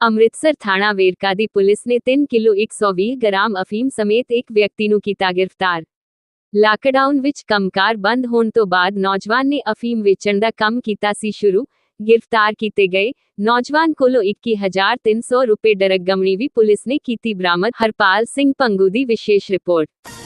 ਅੰਮ੍ਰਿਤਸਰ ਥਾਣਾ ਵੇਰਕਾ ਦੀ ਪੁਲਿਸ ਨੇ 3 kilo 120 gram ਅਫੀਮ ਸਮੇਤ ਇੱਕ ਵਿਅਕਤੀ ਨੂੰ ਕੀਤਾ ਗ੍ਰਿਫਤਾਰ ਲਾਕਡਾਊਨ ਵਿੱਚ ਕੰਮਕਾਰ ਬੰਦ ਹੋਣ ਤੋਂ ਬਾਅਦ ਨੌਜਵਾਨ ਨੇ ਅਫੀਮ ਵੇਚਣ ਦਾ ਕੰਮ ਕੀਤਾ ਸੀ ਸ਼ੁਰੂ ਗ੍ਰਿਫਤਾਰ ਕੀਤੇ ਗਏ ਨੌਜਵਾਨ ਕੋਲੋਂ 21300 ਰੁਪਏ ਡਰਗਮਣੀ ਵੀ ਪੁਲਿਸ ਨੇ ਕੀਤੀ ਬਰਾਮਦ ਹਰਪਾਲ ਸਿੰਘ ਪੰਗੂ ਦੀ ਵਿਸ਼ੇਸ਼ ਰਿਪੋਰਟ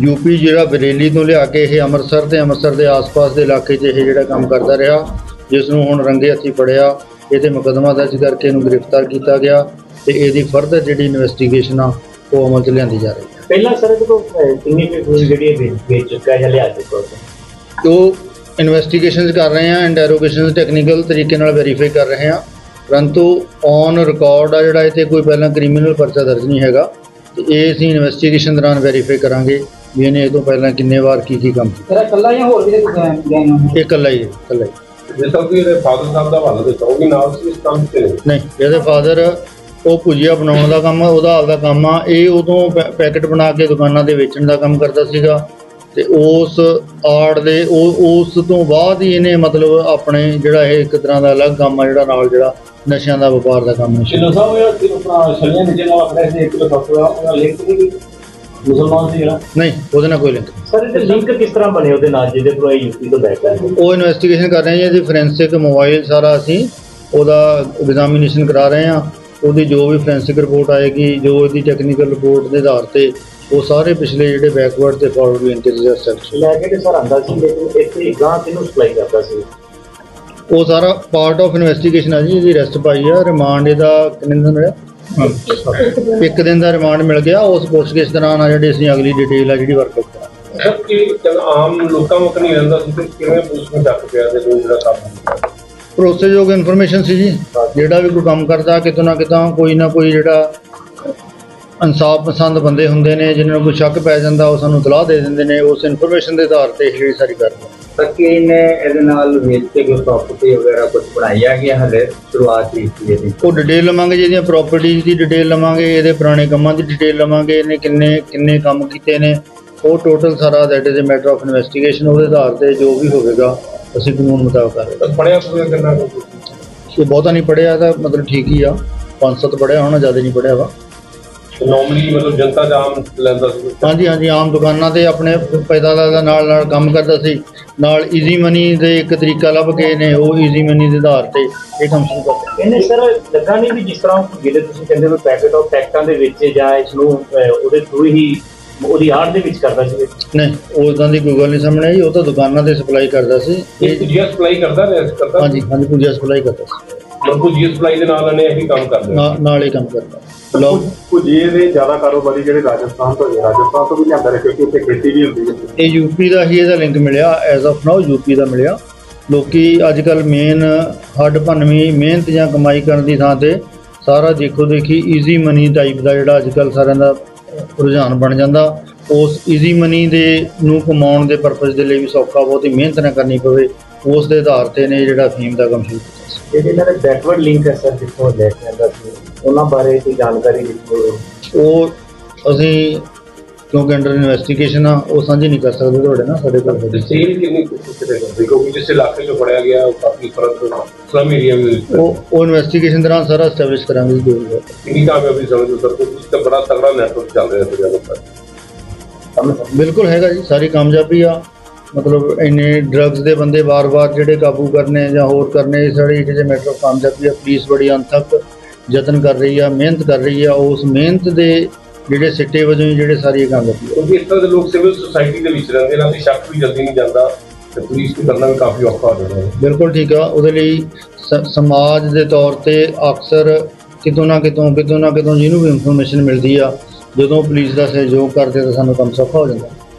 ਯੂਪੀ ਜਿਹੜਾ ਬਰੇਲੀ ਤੋਂ ਲਿਆ ਕੇ ਇਹ ਅੰਮ੍ਰਿਤਸਰ ਤੇ ਅੰਮ੍ਰਿਤਸਰ ਦੇ ਆਸ-ਪਾਸ ਦੇ ਇਲਾਕੇ 'ਚ ਇਹ ਜਿਹੜਾ ਕੰਮ ਕਰਦਾ ਰਿਹਾ ਜਿਸ ਨੂੰ ਹੁਣ ਰੰਗੇ ਹੱਥੀ ਫੜਿਆ ਇਹ ਤੇ ਮੁਕੱਦਮਾ ਦਰਜ ਕਰਕੇ ਇਹਨੂੰ ਗ੍ਰਿਫਤਾਰ ਕੀਤਾ ਗਿਆ ਤੇ ਇਹਦੀ ਫਰਦਰ ਜਿਹੜੀ ਇਨਵੈਸਟੀਗੇਸ਼ਨ ਆ ਉਹ ਅਮਲ 'ਚ ਲਿਆਂਦੀ ਜਾ ਰਹੀ ਹੈ। ਪਹਿਲਾਂ ਸਰ ਕੋਲ ਅਹ, ਕਿੰਨੀ ਕੁ ਜਿਹੜੀ ਹੈ ਵੇਚ ਚੁੱਕਾ ਜਾਂ ਲਿਆ ਚੁੱਕਾ ਤੇ ਉਹ ਇਨਵੈਸਟੀਗੇਸ਼ਨਸ ਕਰ ਰਹੇ ਆ ਇੰਟਰੋਗੇਸ਼ਨਸ ਟੈਕਨੀਕਲ ਤਰੀਕੇ ਨਾਲ ਵੈਰੀਫਾਈ ਕਰ ਰਹੇ ਆ ਪਰੰਤੂ ਔਨ ਰਿਕਾਰਡ ਆ ਜਿਹੜਾ ਇਹ ਤੇ ਕੋਈ ਪਹਿਲਾਂ ਕ੍ਰਿਮੀਨਲ ਪਰਚਾ ਦਰਜ ਨਹੀਂ ਹੈਗਾ। ਤੇ ਇਹ ਅਸੀਂ ਇਨਵੈਸਟੀਗੇਸ਼ਨ ਦੌਰਾਨ ਵੈਰੀਫਾਈ ਕਰਾਂਗੇ। ਵੀ ਇਹਨੇ ਇਹ ਤੋਂ ਪਹਿਲਾਂ ਕਿੰਨੇ ਵਾਰ ਕੀ ਕੀ ਕੰਮ? ਕੀਤਾ ਤੇਰਾ ਕੱਲਾ ਜਾਂ ਹੋਰ ਵੀ ਤੇ ਗਏ ਇਹ ਇਕੱਲਾ ਹੀ ਹੈ ਇਕੱਲਾ ਹੀ। ਜਿਸ ਤਰ੍ਹਾਂ ਕਿ ਇਹਦੇ ਫਾਦਰ ਸਾਹਿਬ ਦਾ ਹਵਾਲਾ ਦਿੱਤਾ ਉਹ ਵੀ ਨਾਲ ਸੀ ਇਸ ਕੰਮ ਤੇ? ਨਹੀਂ ਨਹੀਂ ਇਹਦੇ ਫਾਦਰ ਉਹ ਭੁਜੀਆ ਬਣਾਉਣ ਦਾ ਕੰਮ ਉਹਦਾ ਆਪਦਾ ਕੰਮ ਆ। ਇਹ ਉਦੋਂ ਪੈ- ਪੈਕਟ ਬਣਾ ਕੇ ਦੁਕਾਨਾਂ ਦੇ ਵੇਚਣ ਦਾ ਕੰਮ ਕਰਦਾ ਸੀਗਾ। ਤੇ ਉਸ ਆੜ ਦੇ ਉਹ ਉਸ ਤੋਂ ਬਾਅਦ ਹੀ ਇਹਨੇ ਮਤਲਬ ਆਪਣੇ ਜਿਹੜਾ ਇਹ ਇੱਕ ਤਰ੍ਹਾਂ ਦਾ ਅਲੱਗ ਕੰਮ ਆ ਜਿਹੜਾ ਨਾਲ ਜਿਹੜਾ ਨਸ਼ਿਆਂ ਦਾ ਵਪਾਰ ਦਾ ਕੰਮ ਨਸ਼ਾ ਸ਼ਿਲੋ ਸਾਹਿਬ ਇਹ ਆਪਣਾ ਨਿੱਜੇ ਨਾਲ ਆਪਣੇ ਇੱਕ ਲੋਕ ਉਹਦਾ ਲਿੰਕ ਨਹੀਂ ਮੁਸਲਮਾਨ ਸੀ ਜਿਹੜਾ? ਨਹੀਂ ਉਹਦੇ ਨਾਲ ਕੋਈ ਲਿੰਕ ਸਰ ਇਹਦੇ ਲਿੰਕ ਕਿਸ ਤਰ੍ਹਾਂ ਬਣੇ ਉਹਦੇ ਨਾਲ ਜਿਹਦੇ ਕੋਲ ਇਹ ਯੂਪੀ ਤੋਂ ਬੈਕ ਹੈ ਉਹ ਇਨਵੈਸਟੀਗੇਸ਼ਨ ਕਰ ਰਹੇ ਹਾਂ ਜੀ ਫੋਰੈਂਸਿਕ ਮੋਬਾਈਲ ਸਾਰਾ ਅਸੀਂ ਉਹਦਾ ਐਗਜ਼ਾਮੀਨੇਸ਼ਨ ਕਰਾ ਰਹੇ ਹਾਂ ਉਹਦੀ ਜੋ ਵੀ ਫੋਰੈਂਸਿਕ ਰਿਪੋਰਟ ਆਏਗੀ ਜੋ ਇਹਦੀ ਟੈਕਨੀਕਲ ਰਿਪੋਰਟ ਦੇ ਆਧਾਰ ਤੇ ਉਹ ਸਾਰੇ ਪਿਛਲੇ ਜਿਹੜੇ ਬੈਕਵਰਡ ਤੇ ਫਾਰਵਰਡ ਲਿੰਕੇਜ ਸੈਕਸ਼ਨ ਲੈ ਕੇ ਤੇ ਸਰ ਆਂਦਾ ਸੀ ਲੇਕਿਨ ਇੱਥੇ ਗਾਂ ਕਿਨੂੰ ਸਪਲਾਈ ਕਰਦਾ ਸੀ? ਉਹ ਸਾਰਾ ਪਾਰਟ ਆਫ ਇਨਵੈਸਟੀਗੇਸ਼ਨ ਆ ਜੀ ਇਹਦੀ ਰੈਸਟ ਪਾਈ ਆ ਰਿਮਾਂਡ ਇਹਦਾ ਕਿੰਨੇ ਦਿਨ ਮਿਲਿਆ ਇੱਕ ਦਿਨ ਦਾ ਰਿਮਾਂਡ ਮਿਲ ਗਿਆ ਉਸ ਪੁੱਛਗਿੱਛ ਦੌਰਾਨ ਆ ਜਿਹੜੀ ਅਸੀਂ ਅਗਲੀ ਡਿਟੇਲ ਆ ਜਿਹੜੀ ਵਰਕ ਕਰਾਂਗੇ। ਸਰ ਕਿ ਚੱਲ ਆਮ ਲੋਕਾਂ ਮੁਕ ਨਹੀਂ ਰਹਿੰਦਾ ਸੀ ਤੇ ਕਿਵੇਂ ਪੁਲਿਸ ਨੂੰ ਚੱਕ ਪਿਆ ਤੇ ਕੋਈ ਜਿਹੜਾ ਕੰਮ ਭਰੋਸੇਯੋਗ ਇਨਫੋਰਮੇਸ਼ਨ ਸੀ ਜੀ। ਜਿਹੜਾ ਵੀ ਕੋਈ ਕੰਮ ਕਰਦਾ ਕਿਤੋਂ ਨਾ ਕਿਤੋਂ ਕੋਈ ਨਾ ਕੋਈ ਜਿਹੜਾ ਇਨਸਾਫ ਪਸੰਦ ਬੰਦੇ ਹੁੰਦੇ ਨੇ ਜਿਨ੍ਹਾਂ ਨੂੰ ਕੋਈ ਸ਼ੱਕ ਪੈ ਜਾਂਦਾ ਉਹ ਸਾਨੂੰ ਤਲਾਹ ਦੇ ਦਿੰਦੇ ਨੇ ਉਸ ਇਨਫੋਰਮੇਸ਼ਨ ਦੇ ਆਧਾਰ ਤੇ ਜਿਹੜੀ ਸਾਰੀ ਕਰਦੇ ਤੱਕ ਇਹਨੇ ਇਹਦੇ ਨਾਲ ਵੇਚ ਕੇ ਕੋਈ ਪ੍ਰਾਪਰਟੀ ਵਗੈਰਾ ਕੁਝ ਬਣਾਇਆ ਗਿਆ ਹਲੇ ਸ਼ੁਰੂਆਤ ਕੀਤੀ ਇਹਦੀ। ਉਹ ਡਿਟੇਲ ਲਵਾਂਗੇ ਜੀ ਇਹਦੀਆਂ ਪ੍ਰਾਪਰਟੀਆਂ ਦੀ ਡਿਟੇਲ ਲਵਾਂਗੇ ਇਹਦੇ ਪੁਰਾਣੇ ਕੰਮਾਂ ਦੀ ਡਿਟੇਲ ਲਵਾਂਗੇ ਇਹਨੇ ਕਿੰਨੇ ਕਿੰਨੇ ਕੰਮ ਕੀਤੇ ਨੇ। ਉਹ ਟੋਟਲ ਸਾਰਾ that is a matter of investigation ਉਹਦੇ ਆਧਾਰ ਤੇ ਜੋ ਵੀ ਹੋਵੇਗਾ ਅਸੀਂ ਕਾਨੂੰਨ ਮੁਤਾਬਕ ਕਰਾਂਗੇ ਤਾਂ ਪੜਿਆ ਕੋਈ ਕਿੰਨਾ? ਇਹ ਬਹੁਤਾ ਨਹੀਂ ਪੜਿਆ ਤਾਂ ਮਤਲਬ ਠੀਕ ਹੀ ਆ। ਪੰਜ ਸੱਤ ਪੜਿਆ ਹੋਣਾ ਜ਼ਿਆਦਾ ਨਹੀਂ ਪੜਿਆ ਵਾ। ਨਾਰਮਲੀ ਮਤਲਬ ਜਨਤਾ ਜਾਮ ਲੈਂਦਾ ਸੀ। ਹਾਂਜੀ ਹਾਂਜੀ ਆਮ ਦੁਕਾਨਾਂ ਤੇ ਆਪਣੇ ਪੈਦਾ ਦਾ ਨਾਲ ਨਾਲ ਕੰਮ ਕਰਦਾ ਸੀ। ਨਾਲ ਈਜ਼ੀ ਮਨੀ ਦੇ ਇੱਕ ਤਰੀਕਾ ਲੱਭ ਕੇ ਨੇ ਉਹ ਈਜ਼ੀ ਮਨੀ ਦੇ ਆਧਾਰ ਤੇ ਇਹ ਕੰਮ ਸ਼ੁਰੂ ਕਰ ਇਹਨੇ ਸਰ ਲੱਗਾ ਨਹੀਂ ਵੀ ਜਿਸ ਤਰ੍ਹਾਂ ਜਿਹੜੇ ਤੁਸੀਂ ਕਹਿੰਦੇ ਹੋ ਪੈਕੇਟ ਆਫ ਟੈਕਟਾਂ ਦੇ ਵਿੱਚ ਜਾਂ ਇਸ ਨੂੰ ਉਹਦੇ ਥਰੂ ਹੀ ਉਹਦੀ ਆੜ ਦੇ ਵਿੱਚ ਕਰਦਾ ਸੀ। ਨਹੀਂ ਉਦਾਂ ਦੀ ਕੋਈ ਗੱਲ ਨਹੀਂ ਸਾਹਮਣੇ ਆਈ। ਉਹ ਤਾਂ ਦੁਕਾਨਾਂ ਤੇ ਸਪਲਾਈ ਕਰਦਾ ਸੀ। ਇਹ ਪੁਜੀਆ ਸਪਲਾਈ ਕਰਦਾ ਰਿਹਾ ਕਰਦਾ ਹਾਂਜੀ ਹਾਂਜੀ ਪੂਜਾ ਸਪਲਾਈ ਕਰਦਾ ਸੀ। ਮਰਕੂ ਜੀ ਸਪਲਾਈ ਦੇ ਨਾਲ ਇਹਨੇ ਇਹੀ ਕੰਮ ਕਰਦੇ ਨਾਲ- ਨਾਲ ਹੀ ਕੰਮ ਕਰਦਾ ਲੋਕ ਭੁਜੀਏ ਦੇ ਜ਼ਿਆਦਾ ਕਾਰੋਬਾਰੀ ਜਿਹੜੇ ਰਾਜਸਥਾਨ ਤੋਂ ਨੇ ਰਾਜਸਥਾਨ ਤੋਂ ਵੀ ਲਿਆਂਦਾ ਰਿਹਾ ਕਿਉਂਕਿ ਉੱਥੇ ਖੇਤੀ ਵੀ ਹੁੰਦੀ ਹੈ। ਇਹ ਯੂਪੀ ਦਾ ਹੀ ਇਹਦਾ ਲਿੰਕ ਮਿਲਿਆ ਐਜ਼ ਆਫ ਨਾਓ ਯੂਪੀ ਦਾ ਮਿਲਿਆ। ਲੋਕੀ ਅੱਜ ਕੱਲ ਮੇਨ ਹੱਡ ਭੰਨਵੀਂ ਮਿਹਨਤ ਜਾਂ ਕਮਾਈ ਕਰਨ ਦੀ ਥਾਂ ਤੇ ਸਾਰਾ ਦੇਖੋ ਦੇਖੀ ਈਜ਼ੀ ਮਨੀ ਟਾਈਪ ਦਾ ਜਿਹੜਾ ਅੱਜ ਕੱਲ ਸਾਰਿਆਂ ਦਾ ਰੁਝਾਨ ਬਣ ਜਾਂਦਾ। ਉਸ ਈਜ਼ੀ ਮਨੀ ਦੇ ਨੂੰ ਕਮਾਉਣ ਦੇ ਪਰਪਸ ਦੇ ਲਈ ਵੀ ਸੌਖਾ ਬਹੁਤ ਹੀ ਮਿਹਨਤ ਨਾ ਕਰਨੀ ਪਵੇ। ਉਸ ਦੇ ਆਧਾਰ ਤੇ ਨੇ ਜਿਹੜਾ ਫੀਮ ਦਾ ਕੰਮ ਸ਼ੁਰੂ ਕੀਤਾ ਸੀ। ਜਿਹੜੇ ਇਹਨਾਂ ਦੇ ਬੈਕਵਰਡ ਲਿੰਕ ਹੈ ਸਰ ਜਿੱਥੋਂ ਲੈ ਕੇ ਆਂਦਾ ਸੀ। ਉਹਨਾਂ ਬਾਰੇ ਕੋਈ ਜਾਣਕਾਰੀ ਦਿੱਤੀ ਉਹ ਅਸੀਂ ਕਿਉਂਕਿ ਅੰਡਰ ਇਨਵੈਸਟੀਗੇਸ਼ਨ ਆ ਉਹ ਸਾਂਝੀ ਨਹੀਂ ਕਰ ਸਕਦੇ ਤੁਹਾਡੇ ਨਾਲ ਸਾਡੇ ਕੋਲ ਤੇ ਸੇਲ ਕਿੰਨੀ ਕਰਦੇ ਕਿਉਂਕਿ ਜਿਸ ਇਲਾਕੇ 'ਚ ਫੜਿਆ ਗਿਆ ਉਹ ਕਾਫੀ ਫ਼ਰਕ ਸਲਮ ਏਰੀਆ ਵਿੱਚ ਉਹ ਉਹ ਇਨਵੈਸਟੀਗੇਸ਼ਨ ਦੌਰਾਨ ਸਾਰਾ ਐਸਟੈਬਲਿਸ਼ ਕਰਾਂਗੇ ਜੀ ਜੋ ਵੀ ਹੈ ਕਿੰਨੀ ਕਾਮਯਾਬੀ ਸਮਝੋ ਸਰ ਇਸ ਤੇ ਬੜਾ ਤਗੜਾ ਨੈਟਵਰਕ ਚੱਲ ਰਿਹਾ ਸੀ ਜਦੋਂ ਤੱਕ ਬਿਲਕੁਲ ਹੈਗਾ ਜੀ ਸਾਰੀ ਕਾਮਯਾਬੀ ਆ। ਮਤਲਬ ਇੰਨੇ ਡਰੱਗਸ ਦੇ ਬੰਦੇ ਵਾਰ-ਵਾਰ ਜਿਹੜੇ ਕਾਬੂ ਕਰਨੇ ਜਾਂ ਹੋਰ ਕਰਨੇ ਸਾਰੀ ਜਿਹੜੇ ਮੈਟਰ ਕਾਮਯਾਬੀ ਆ ਪੁਲਿਸ ਬੜੀ ਅੰਤਕ ਯਤਨ ਕਰ ਰਹੀ ਆ ਮਿਹਨਤ ਕਰ ਰਹੀ ਆ ਉਸ ਮਿਹਨਤ ਦੇ ਜਿਹੜੇ ਸਿੱਟੇ ਵਜੋਂ ਹੀ ਜਿਹੜੇ ਸਾਰੀ ਇਹ ਕਾਮਯਾਬੀ ਆ। ਕਿਉਂਕਿ ਇਸ ਤਰ੍ਹਾਂ ਦੇ ਲੋਕ ਸਿਵਲ ਸੁਸਾਇਟੀ ਦੇ ਵਿੱਚ ਰਹਿੰਦੇ ਇਹਨਾਂ ਦੀ ਸ਼ੱਕ ਵੀ ਜਲਦੀ ਨਹੀਂ ਜਾਂਦਾ ਤੇ ਪੁਲਿਸ ਨੂੰ ਕਰਨਾ ਵੀ ਕਾਫੀ ਔਖਾ ਹੋ ਜਾਂਦਾ ਬਿਲਕੁਲ ਠੀਕ ਆ ਉਹਦੇ ਲਈ ਸਮਾਜ ਦੇ ਤੌਰ ਤੇ ਅਕਸਰ ਕਿਤੋਂ ਨਾ ਕਿਤੋਂ ਕਿਤੋਂ ਨਾ ਕਿਤੋਂ ਜਿਹਨੂੰ ਵੀ ਇਨਫੋਰਮੇਸ਼ਨ ਮਿਲਦੀ ਆ ਜਦੋਂ ਪੁਲਿਸ ਦਾ ਸਹਿਯੋਗ ਕਰਦੇ ਤਾਂ ਸਾਨੂੰ ਕੰਮ ਸੌਖਾ ਹੋ ਜਾਂਦਾ।